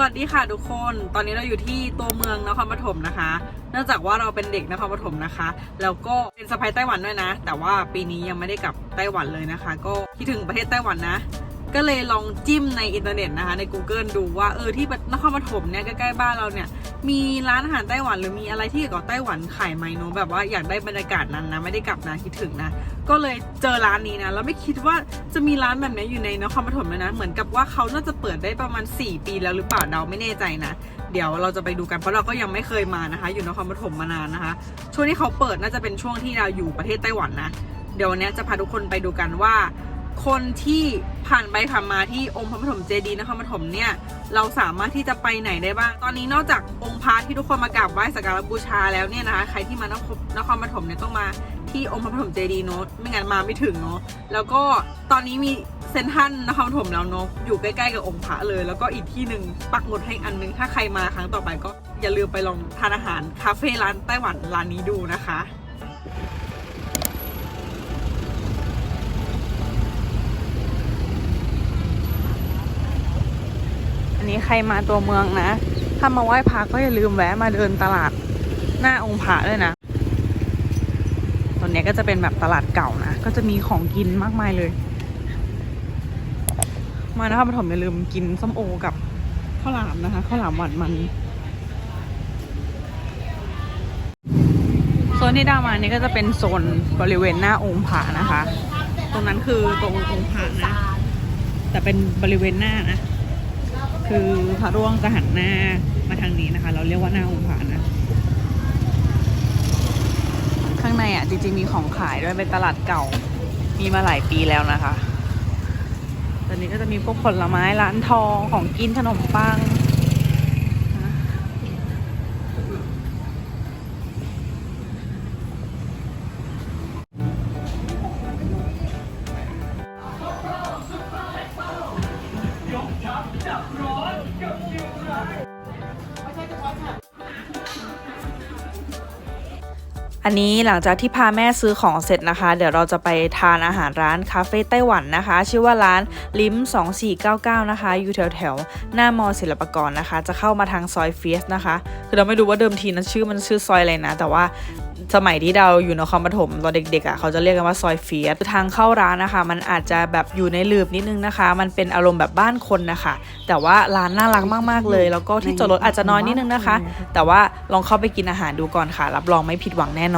สวัสดีค่ะทุกคน ตอนนี้เราอยู่ที่ตัวเมืองนครปฐมนะคะ เนื่องจากว่าเราเป็นเด็กนครปฐมนะคะ แล้วก็เป็นสะพายไต้หวันด้วยนะ แต่ว่าปีนี้ยังไม่ได้กลับไต้หวันเลยนะคะ ก็คิดถึงประเทศไต้หวันนะ ก็เลยลองจิ้มในอินเทอร์เน็ตนะคะใน Google ดูว่าเออที่นครปฐมเนี่ยใกล้ๆบ้านเราเนี่ยมีร้านอาหารไต้หวันหรือมีอะไรที่เกี่ยวกับไต้หวันขายไหมเนอะแบบว่าอยากได้บรรยากาศนั้นนะไม่ได้กลับนะคิดถึงนะ ก็เลยเจอร้านนี้นะแล้วไม่คิดว่าจะมีร้านแบบนี้อยู่ในนครปฐมเลยนะเหมือนกับว่าเขาน่าจะเปิดได้ประมาณ 4 ปีแล้วหรือเปล่าเดาไม่แน่ใจนะเดี๋ยวเราจะไปดูกันเพราะเราก็ยังไม่เคยมานะคะ อยู่นครปฐมมานานนะคะ ช่วงที่เขาเปิดน่าจะเป็นช่วงที่เราอยู่ประเทศไต้หวันนะเดี๋ยววันนี้จะพาทุกคนไปดูกันว่า คนที่ผ่านไปผ่านมาที่องค์พระปฐมเจดีย์นครปฐมเนี่ยเราสามารถที่จะไปไหนได้บ้าง ตอนนี้นอกจากองค์พระที่ทุกคนมากราบไหว้สักการะบูชาแล้วเนี่ยนะคะ ใครที่มานครนครปฐมเนี่ยต้องมาที่องค์พระปฐมเจดีย์เนอะไม่งั้นมาไม่ถึงเนอะแล้วก็ตอนนี้มีเซนทรันนครปฐมแล้วเนอะอยู่ใกล้ๆกับองค์พระเลย แล้วก็อีกที่หนึ่งปักหมุดให้อันนึงถ้าใครมาครั้งต่อไปก็อย่าลืมไปลองทานอาหารคาเฟ่ร้านไต้หวันร้านนี้ดูนะคะ นี้ใครมาตัวเมืองนะ ถ้ามาไหว้พระก็อย่าลืมแวะมาเดินตลาดหน้าองค์พระด้วยนะตอนนี้ก็จะเป็นแบบตลาดเก่านะ ก็จะมีของกินมากมายเลย มานะครับปฐมอย่าลืมกินส้มโอกับข้าวหลามนะคะข้าวหลามหวานมันโซนที่ดามานี่ก็จะเป็นโซนบริเวณหน้าองค์พระนะคะ ตรงนั้นคือตรงองค์พระนะ แต่เป็นบริเวณหน้านะ คือพระร่วงจะหันหน้ามาทางนี้นะคะ เราเรียกว่าหน้าองค์พระนะข้างในอะจริงๆมีของขายด้วยเป็นตลาดเก่า มีมาหลายปีแล้วนะคะ ตอนนี้ก็จะมีพวกผลไม้ร้านทองของกินขนมปัง อันนี้หลังจากที่พาแม่ซื้อของเสร็จนะคะ เดี๋ยวเราจะไปทานอาหารร้านคาเฟ่ไต้หวันนะคะ ชื่อว่าร้านลิม2499 นะคะ อยู่แถวแถวหน้ามอศิลปากรนะคะ จะเข้ามาทางซอยเฟียสนะคะ คือเราไม่รู้ว่าเดิมทีนั้นชื่อมันชื่อซอยอะไรนะ แต่ว่าสมัยที่เราอยู่นครปฐมตอนเด็กๆอะเขาจะเรียกกันว่าซอยเฟียสทางเข้าร้านนะคะ มันอาจจะแบบอยู่ในลืบนิดนึงนะคะ มันเป็นอารมณ์แบบบ้านคนนะคะ แต่ว่าร้านน่ารักมากๆเลย แล้วก็ที่จอดรถอาจจะน้อยนิดนึงนะคะ แต่ว่าลองเข้าไปกินอาหารดูก่อนค่ะ รับรองไม่ผิดหวังแน่นอน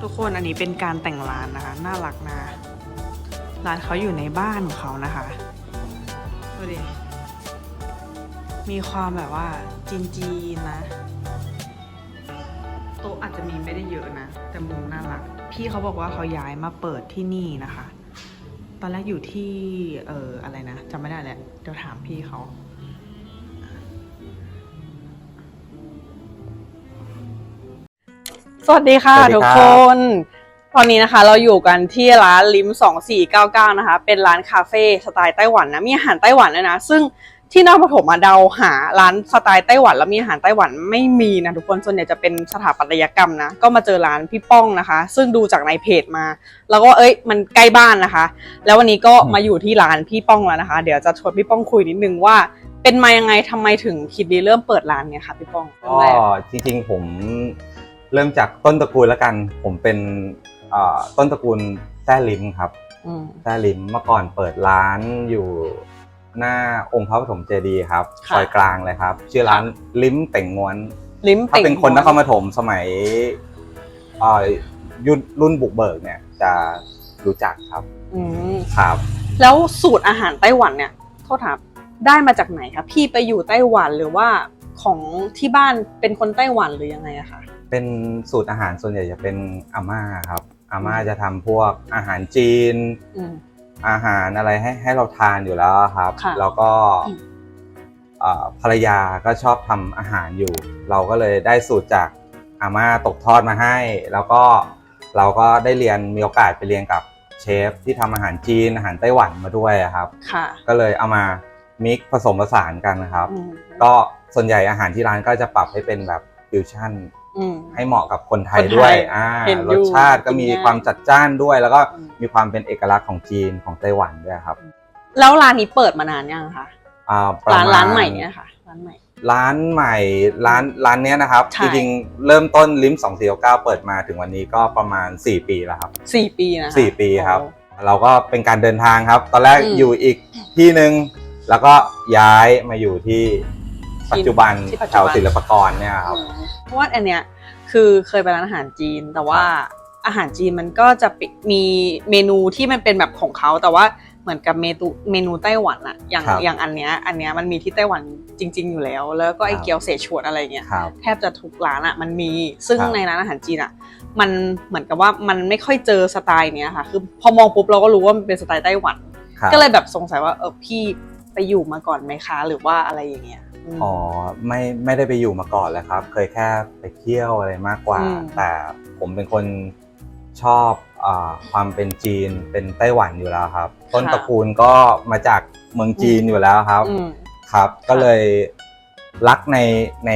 ทุกคนอันนี้เป็นการแต่งร้านนะคะ น่ารักนะ ร้านเขาอยู่ในบ้านของเขานะคะดูดิมีความแบบว่าจีนจีนๆนะ โต๊ะอาจจะมีไม่ได้เยอะนะ แต่มุมน่ารัก พี่เขาบอกว่าเขาย้ายมาเปิดที่นี่นะคะ ตอนแรกอยู่ที่เอ่ออะไรนะจำไม่ได้แหละเดี๋ยวถามพี่เขาสวัสดีค่ะสวัสดีทุกครับคน ตอนนี้นะคะเราอยู่กันที่ร้านลิม 2499 นะคะ เป็นร้านคาเฟ่สไตล์ไต้หวันนะ มีอาหารไต้หวันด้วยนะ ซึ่ง ที่นครปฐมมาเดาหาร้านสไตล์ไต้หวันแล้วมีอาหารไต้หวันไม่มีนะทุกคนส่วนใหญ่จะเป็นสถาปัตยกรรมนะ ก็มาเจอร้านพี่ป้องนะคะ ซึ่งดูจากในเพจมา แล้วก็เอ้ยมันใกล้บ้านนะคะ แล้ววันนี้ก็มาอยู่ที่ร้านพี่ป้องแล้วนะคะ เดี๋ยวจะชวนพี่ป้องคุยนิดนึงว่า เป็นมายังไงทำไมถึงคิดดีเริ่มเปิดร้านเนี่ยค่ะพี่ป้องเริ่มก็แรกจริงๆผมเริ่มจากต้นตระกูลแล้วกัน ผมเป็นเอ่อต้นตระกูลแต้ลิมครับอืมแต้ลิมเมื่อก่อนเปิดร้านอยู่ หน้าองค์พระปฐมเจดีย์ครับค่ะ ซอยกลางเลยครับ ชื่อร้านลิมเต่งม้วน ลิมถ้าติ่งเป็นคนนครปฐมสมัยเอ่อยุครุ่นบุกเบิกเนี่ยจะรู้จักครับอืมครับ แล้วสูตรอาหารไต้หวันเนี่ยโทษถามได้มาจากไหนคะพี่ไปอยู่ไต้หวันหรือว่าของที่บ้านเป็นคนไต้หวันหรือยังไงอะคะเป็นสูตรอาหารส่วนใหญ่จะเป็นอาม่าครับอาม่าจะทำพวกอาหารจีน อืม อาหารอะไรให้ให้เราทานอยู่แล้วครับ ค่ะแล้วก็อืม เอ่อภรรยาก็ชอบทำอาหารอยู่ เราก็เลยได้สูตรจากอาม่าตกทอดมาให้ แล้วก็เราก็ได้เรียนมีโอกาสไปเรียนกับเชฟที่ทำอาหารจีนอาหารไต้หวันมาด้วยอะครับ ค่ะก็เลยเอามามิกซ์ผสมผสานกันนะครับ อืมก็ส่วนใหญ่อาหารที่ร้านก็จะปรับให้เป็นแบบฟิวชั่น อืม ให้เหมาะกับคนไทยคนไทยด้วยอ่าเห็นอยู่รสชาติก็มีกินง่ายความจัดจ้านด้วย แล้วก็อืม มีความเป็นเอกลักษณ์ของจีนของไต้หวันด้วยครับแล้วร้านนี้เปิดมานานยังคะอ่าประร้านมณร้านใหม่เนี่ยค่ะ ร้านใหม่ ร้านใหม่ร้านร้านเนี้ยนะครับ ใช่ จริงๆ เริ่มต้นลิม2 4 9เปิดมาถึงวันนี้ก็ประมาณ 4 ปีแล้วครับ สี่ปีนะคะสี่ปีครับ โอ้ เราก็เป็นการเดินทางครับ ตอนแรกอืม อยู่อีกที่หนึ่งแล้วก็ย้ายมาอยู่ที่ ปัจจุบันที่ปัจจุแถบัน วศิลปากรเนี่ยครับอืมเพราะว่าอันเนี้ยคือเคยไปร้านอาหารจีน แต่ว่าอาหารจีนมันก็จะปิมีเมนูที่มันเป็นแบบของเขาแต่ว่าเหมือนกับเมนูเมนูไต้หวันอะอย่างครับอย่างอันเนี้ยอันเนี้ยมันมีที่ไต้หวันจริง ๆ อยู่แล้ว แล้วก็ไอครับ เกี๊ยวเสฉวนอะไรเงี้ยครับ แทบจะทุกร้านอะมันมีซึ่งครับในร้านอาหารจีนอะมันเหมือนกับว่ามันไม่ค่อยเจอสไตล์เนี้ยค่ะคือพอมองปุ๊บเราก็รู้ว่ามันเป็นสไตล์ไต้หวัน ครับ ก็เลยแบบสงสัยว่าเออพี่ไปอยู่มาก่อนไหมคะหรือว่าอะไรอย่างเงี้ยม อ๋อไม่ไม่ได้ไปอยู่มาก่อนเลยครับ เคยแค่ไปเที่ยวอะไรมากกว่า อืม แต่ผมเป็นคนชอบอาความเป็นจีนเป็นไต้หวันอยู่แล้วครับ ต้นตระกูลก็มาจากเมืองจีนอยู่แล้วครับ อืม ครับ ก็เลยรักในใน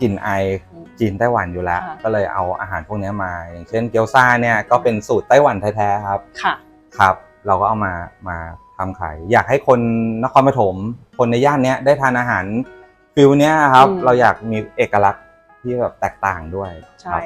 กลิ่นไออืมจีนไต้หวันอยู่แล้ว ค่ะ ก็เลยเอาอาหารพวกนี้มา อย่างเช่นเกี๊ยวซ่าเนี่ยก็เป็นสูตรไต้หวันแท้ๆครับ ค่ะ ครับ เราก็เอามามาทำขาย อยากให้คนนครปฐมคนในย่านเนี้ยได้ทานอาหาร ฟิลเนี้ยครับ อืม เราอยากมีเอกลักษณ์ที่แบบแตกต่างด้วยคใช่รับ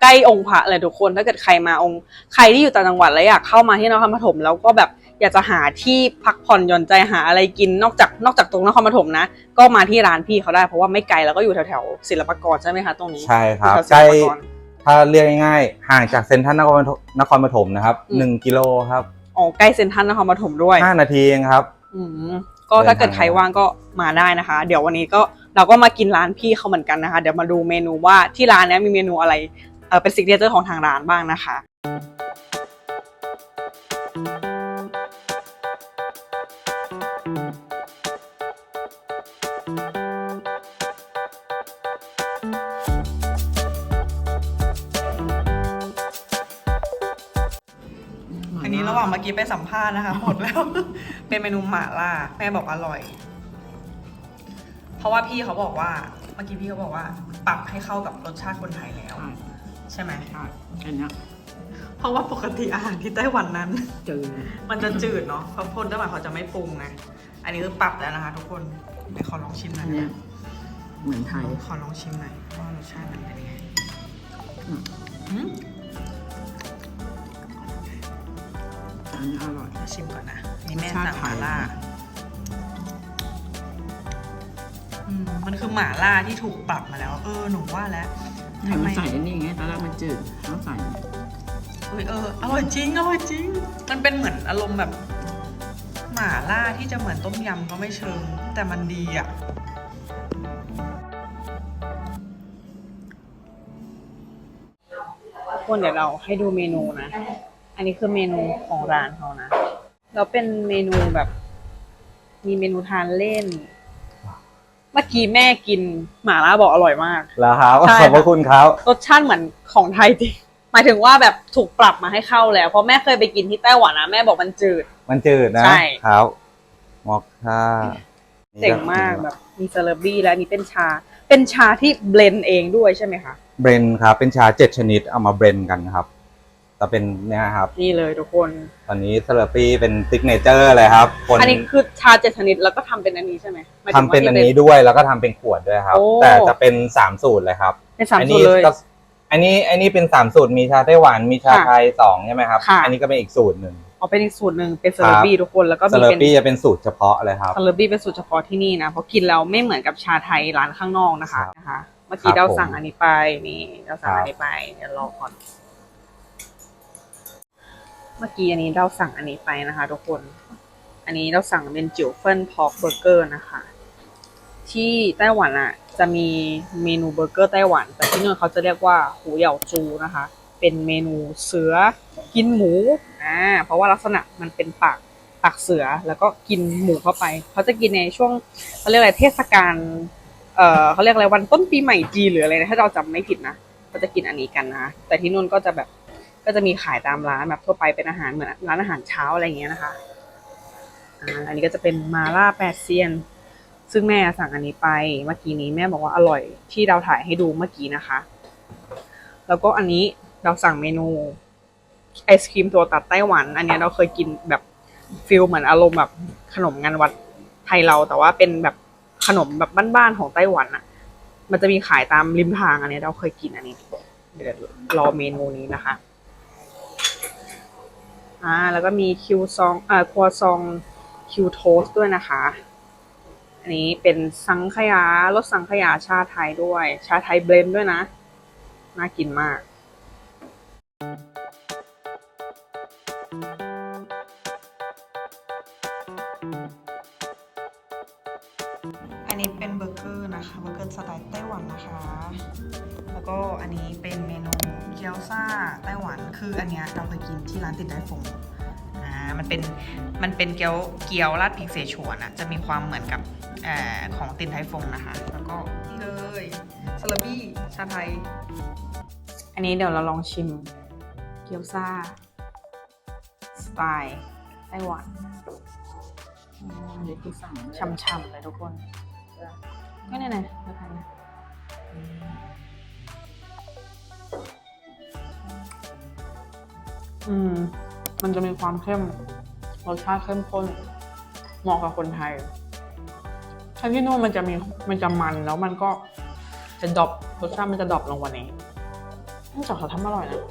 ใกล้องค์พระเลยทุกคนถ้าเกิดใครมาองค์ ใครที่อยู่ต่างจังหวัดแล้วอยากเข้ามาที่นครปฐมแล้วก็แบบอยากจะหาที่พักผ่อนหย่อนใจหาอะไรกินนอกจากนอกจากตรงนครปฐมนะ ก็มาที่ร้านพี่เขาได้เพราะว่าไม่ไกลแล้วก็อยู่แถวๆศิลปากรใช่ไหมคะตรงนี้ ใช่ครับอยู่แถวใกล้ศิลปากรถ้าเรียกง่ายๆ ห่างจากเซ็นทรัลนครปฐมนครปฐมนะครับอืม หนึ่งกิโลครับอ๋อใกล้เซ็นทรัลนครปฐมด้วยห้านาทีเองครับ อืม ก็ถ้าเกิดใครว่างก็มาได้นะคะ เดี๋ยววันนี้ก็เราก็มากินร้านพี่เขาเหมือนกันนะคะ เดี๋ยวมาดูเมนูว่าที่ร้านเนี้ยมีเมนูอะไรเออเป็นซิกเนเจอร์ของทางร้านบ้างนะคะ กี้ไปสัมภาษณ์นะคะ หมดแล้ว เป็นเมนูหม่าล่า แม่บอกอร่อย เพราะว่าพี่เขาบอกว่า เมื่อกี้พี่เขาบอกว่า ปรับให้เข้ากับรสชาติคนไทยแล้ว ใช่ไหมใช่อันเนี้ยเพราะว่าปกติอาหารที่ไต้หวันนั้นเจอมันจะจืดเนาะเพราะคนไต้หวันเขาจะไม่ปรุงไงอันนี้คือปรับแล้วนะคะ ทุกคนไปขอลองชิมหน่อัอยนได้เนี้ไหยมเหมือนไทยขอลองชิมหน่อยว่ารสชาติมันเป็นยังไงอืม อืมอันนี้อร่อย ชิมก่อนนะ นี่แม่ชาติสั่งหไทม่ายล่าอืมมันคือหม่าล่าที่ถูกปรับมาแล้ว เออหนูว่าแล้วให้มันใส่อันนี้ไงตอนแรกมันจืดต้องใส่เอยเอออร่อยจริงอร่อยจริง มันเป็นเหมือนอารมณ์แบบ หม่าล่าที่จะเหมือนต้มยำก็ไม่เชิง แต่มันดีอะคนเดี๋ยวเราให้ดูเมนูนะ อันนี้คือเมนูของร้านเขานะ แล้วเป็นเมนูแบบ มีเมนูทานเล่น เมื่อกี้แม่กินหม่าล่าบอกอร่อยมาก แล้วครับใช่ ขอบพระคุณครับรสชาติเหมือนของไทยจริง หมายถึงว่าแบบถูกปรับมาให้เข้าแล้ว เพราะแม่เคยไปกินที่ไต้หวันนะแม่บอกมันจืด มันจืดนะใช่ ครับมอคค่าเจ๋งมากแบบ มีเซเลบบี้และอันนี้เป็นชา เป็นชาที่เบลนด์เองด้วยใช่ไหมคะ เบรนด์ครับเป็นชาเจ็ดชนิดเอามาเบรนด์กันครับ แต่เป็นเนี่ยครับ นี่เลยทุกคน ตอนนี้เซเลปี้เป็นซิกเนเจอร์เลยครับคนอันนี้คือชาเจ็ดชนิดแล้วก็ทำเป็นอันนี้ใช่ไหมหมายถึทำงว่าเป็นอันที่นี้ด้วยแล้วก็ทำเป็นขวดด้วยครับ โอ้ แต่จะเป็นสามสูตรเลยครับเป็นสามอัสูตนี้รเลย ก็อันนี้อันนี้เป็นสามสูตรมีชาไต้หวันมีชาค่ะไทยสองใช่ไหมครับ ค่ะ อันนี้ก็เป็นอีกสูตรหนึ่ง เอาเป็นอีกสูตรหนึ่งเป็นเซเลบบี้ทุกคนแล้วก็เซมีเลเป็นปี้จะเป็นสูตรเฉพาะเลยครับ เซเลบบี้เป็นสูตรเฉพาะที่นี่นะ เพราะกินแล้วไม่เหมือนกับชาไทยร้านข้างนอกนะคะครับนะคะ เมื่อกี้ครับเราผมสั่งอันนี้ไปนี่เราสั่งครับ อันนี้ไปเดี๋ยวรอก่อน เมื่อกี้อันนี้เราสั่งอันนี้ไปนะคะทุกคน อันนี้เราสั่งเป็นจิ๋วเฟินพอกเบอร์เกอร์นะคะ ที่ไต้หวันอะจะมีเมนูเบอร์เกอร์ไต้หวัน แต่ที่นู่นเขาจะเรียกว่าหูเหย่าจูนะคะ เป็นเมนูเสือกินหมูอ่าเพราะว่าลักษณะมันเป็นปากปากเสือแล้วก็กินหมูเข้าไป เขาจะกินในช่วงเขาเรียกอะไรเทศกาลเอ่อเขาเรียกอะไรวันต้นปีใหม่จีนหรืออะไรนะถ้าเราจำไม่ผิดนะก็จะกินอันนี้กันนะแต่ที่นู่นก็จะแบบ ก็จะมีขายตามร้านแบบทั่วไปเป็นอาหารเหมือนร้านอาหารเช้าอะไรอย่างเงี้ยนะคะอันนี้ก็จะเป็นมาล่าแปดเซียน ซึ่งแม่สั่งอันนี้ไปเมื่อกี้นี้แม่บอกว่าอร่อยที่เราถ่ายให้ดูเมื่อกี้นะคะ แล้วก็อันนี้เราสั่งเมนูไอศครีมตัวตัดไต้หวัน อันนี้เราเคยกินแบบฟิลเหมือนอารมณ์แบบขนมงานวัดไทยเราแต่ว่าเป็นแบบขนมแบบบ้านๆของไต้หวันอะมันจะมีขายตามริมทางอันนี้เราเคยกินอันนี้เดี๋ยวรอเมนูนี้นะคะ อ่าแล้วก็มีคิวซองอ่าครัวซองคิวโทสด้วยนะคะ อันนี้เป็นสังขยารสสังขยาชาไทยด้วย ชาไทยเบลนด์ด้วยนะ น่ากินมาก ออันเนี้ยเราเคยกินที่ร้านติดได้ฟงอ่ามันเป็นมันเป็นเกี๊ยวเกี๊ยวราดพริกเสฉวนอะจะมีความเหมือนกับเอ่อของตินไทฟงนะคะ แล้วก็นี่เลยซาลาบี้ชาไทย อันนี้เดี๋ยวเราลองชิมเกี๊ยวซ่าสไตล์ไต้หวันอันนี้คือสั่งช่ำๆเลยทุกคน ก็เนี่ยนะราคาเนี่ย อืม มันจะมีความเข้มรสชาติเข้มข้นเหมาะกับคนไทยถ้าที่นู่นมันจะมีมันจะมันแล้วมันก็จะดรอปรสชาติมันจะดรอปลงกว่านี้นอกจากเขาทำอร่อยนะ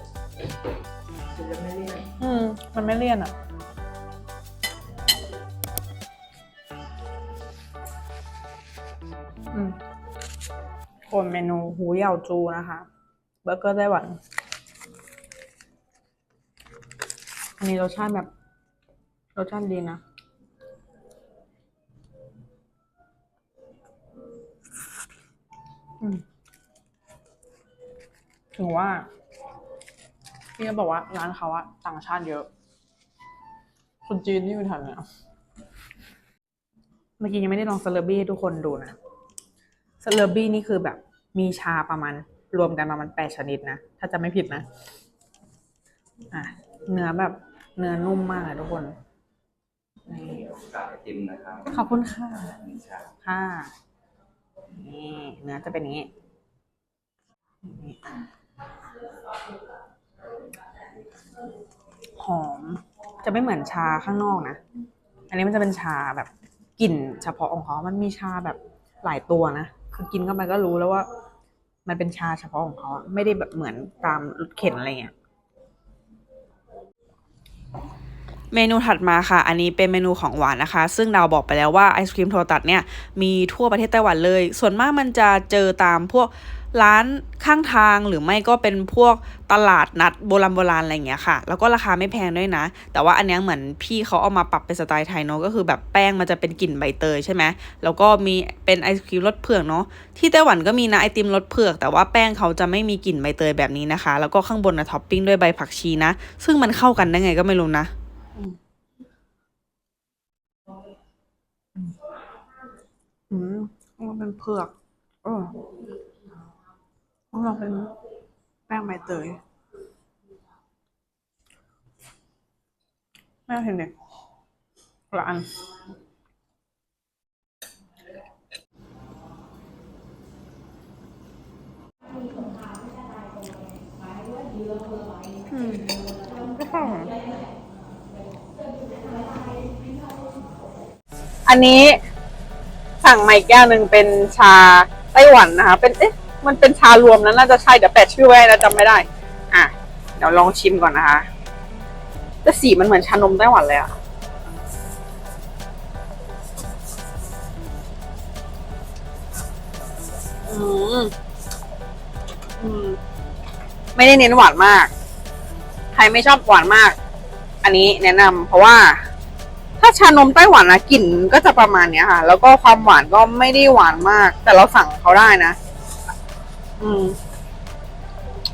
คือจะไม่เลี่ยนอืม มันไม่เลี่ยนอะอืมคนเมนูหูเหยาจูนะคะเบอร์เกอร์ไต้หวัน อันนี้รสชาติแบบรสชาติดีนะ ถึงว่าพี่ก็บอกว่าร้านเขาอะต่างชาติเยอะ คนจีนที่อยู่แถวเนี้ยเมื่อกี้ยังไม่ได้ลองสเลอร์บี้ให้ทุกคนดูนะสเลอร์บี้นี่คือแบบมีชาประมาณ รวมกันประมาณแปดชนิดนะ ถ้าจะไม่ผิดนะ อะ เนื้อแบบ เนื้อนุ่มมากเลยทุกคนนี่กับไอติมนะครับขอบคุณค่ะนี่ชาค่ะนี่เนื้อจะเป็นอย่างนี้นี่หอม จะไม่เหมือนชาข้างนอกนะ อันนี้มันจะเป็นชาแบบกลิ่นเฉพาะของเขามันมีชาแบบหลายตัวนะ คือกินเข้าไปก็รู้แล้วว่า มันเป็นชาเฉพาะของเขาอะไม่ได้แบบเหมือนตามรถเข็นอะไรเงี้ย Oh. เมนูถัดมาค่ะ อันนี้เป็นเมนูของหวานนะคะ ซึ่งเราบอกไปแล้วว่าไอศครีมโทตัดเนี่ยมีทั่วประเทศไต้หวันเลย ส่วนมากมันจะเจอตามพวกร้านข้างทางหรือไม่ก็เป็นพวกตลาดนัดโบราณโบราณอะไรอย่างเงี้ยค่ะ แล้วก็ราคาไม่แพงด้วยนะ แต่ว่าอันนี้เหมือนพี่เขาเอามาปรับเป็นสไตล์ไทยเนาะก็คือแบบแป้งมันจะเป็นกลิ่นใบเตยใช่ไหมแล้วก็มีเป็นไอศครีมรสเผือกเนาะที่ไต้หวันก็มีนะไอติมรสเผือก แต่ว่าแป้งเขาจะไม่มีกลิ่นใบเตยแบบนี้นะคะ แล้วก็ข้างบนนะท็อปปิ้งด้วยใบผักชีนะ ซึ่งมันเข้ากันได้ไงก็ไม่รู้นะ อืมมันเป็นเผือกเออมันเป็นแป้งใบเตยแม่เห็นเด็กละอันอืมก็ข้าอันนี้ สั่งมาอีกแก้วหนึ่งเป็นชาไต้หวันนะคะ เป็นเอ๊ะมันเป็นชารวมนะน่าจะใช่เดี๋ยวแปะชื่อไว้นะจำไม่ได้ อะ เดี๋ยวลองชิมก่อนนะคะแต่สีมันเหมือนชานมไต้หวันเลยอะอืมอืม ไม่ได้เน้นหวานมาก ใครไม่ชอบหวานมาก อันนี้แนะนำเพราะว่า ถ้าชานมไต้หวันนะกลิ่นก็จะประมาณเนี้ยค่ะ แล้วก็ความหวานก็ไม่ได้หวานมาก แต่เราสั่งเขาได้นะ อืม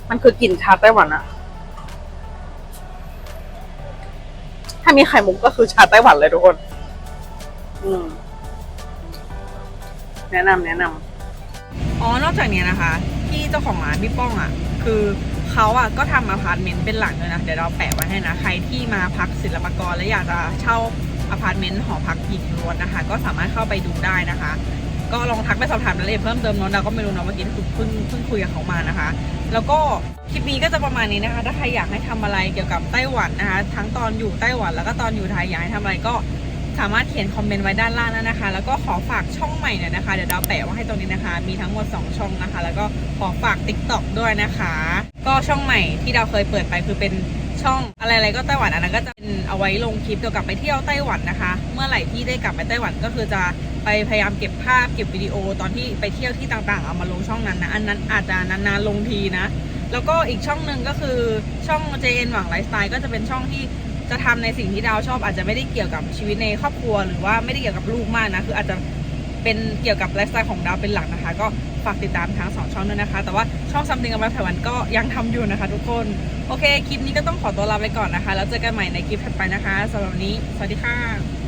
มันคือกลิ่นชาไต้หวันอะถ้ามีไข่มุกก็คือชาไต้หวันเลยทุกคน อืม แนะนำแนะนำอ๋อนอกจากนี้นะคะพี่เจ้าของร้านพี่ป้องอะ่ะ คือเขาอะก็ทำอพาร์ตเมนต์เป็นหลังเลยนะ เดี๋ยวเราแปะไว้ให้นะ ใครที่มาพักศิลปากรและอยากจะเช่า อพาร์ตเมนต์หอพักหญิงล้วนนะคะ ก็สามารถเข้าไปดูได้นะคะ ก็ลองทักไปสอบถามรายละเอียดเพิ่มเติมเนาะดาก็ไม่รู้เนาะเมื่อกี้คือเพิ่งเพิ่งคุยกับเขามานะคะ แล้วก็คลิปนี้ก็จะประมาณนี้นะคะ ถ้าใครอยากให้ทำอะไรเกี่ยวกับไต้หวันนะคะ ทั้งตอนอยู่ไต้หวันแล้วก็ตอนอยู่ไทยอยากให้ทำอะไรก็สามารถเขียนคอมเมนต์ไว้ด้านล่างนะคะ แล้วก็ขอฝากช่องใหม่หน่อยนะคะ เดี๋ยวดาวแปะไว้ให้ตรงนี้นะคะ มีทั้งหมด 2 ช่องนะคะ แล้วก็ขอฝาก t ิ k t o k ด้วยนะคะ ก็ช่องใหม่ที่ดาวเคยเปิดไปคือเป็น ช่องอะไรๆก็ไต้หวันอันนั้นก็จะเป็นเอาไว้ลงคลิปเกี่ยวกับไปเที่ยวไต้หวันนะคะ เมื่อไหร่ที่ได้กลับไปไต้หวันก็คือจะไปพยายามเก็บภาพเก็บวิดีโอตอนที่ไปเที่ยวที่ต่างๆเอามาลงช่องนั้นนะอันนั้นอาจจะนานๆลงทีนะ แล้วก็อีกช่องหนึ่งก็คือช่อง JN หวังไลฟ์สไตล์ก็จะเป็นช่องที่จะทำในสิ่งที่ดาวชอบอาจจะไม่ได้เกี่ยวกับชีวิตในครอบครัว หรือว่าไม่ได้เกี่ยวกับลูกมากนะคืออาจจะเป็นเกี่ยวกับไลฟ์สไตล์ของดาวเป็นหลักนะคะ ก็ ฝากติดตามทั้งสองช่องด้วยนะคะ แต่ว่าช่อง Something About Taiwan ก็ยังทำอยู่นะคะ ทุกคน โอเค คลิปนี้ก็ต้องขอตัวลาไปก่อนนะคะ แล้วเจอกันใหม่ในคลิปถัดไปนะคะสำหรับวันนี้ สวัสดีค่ะ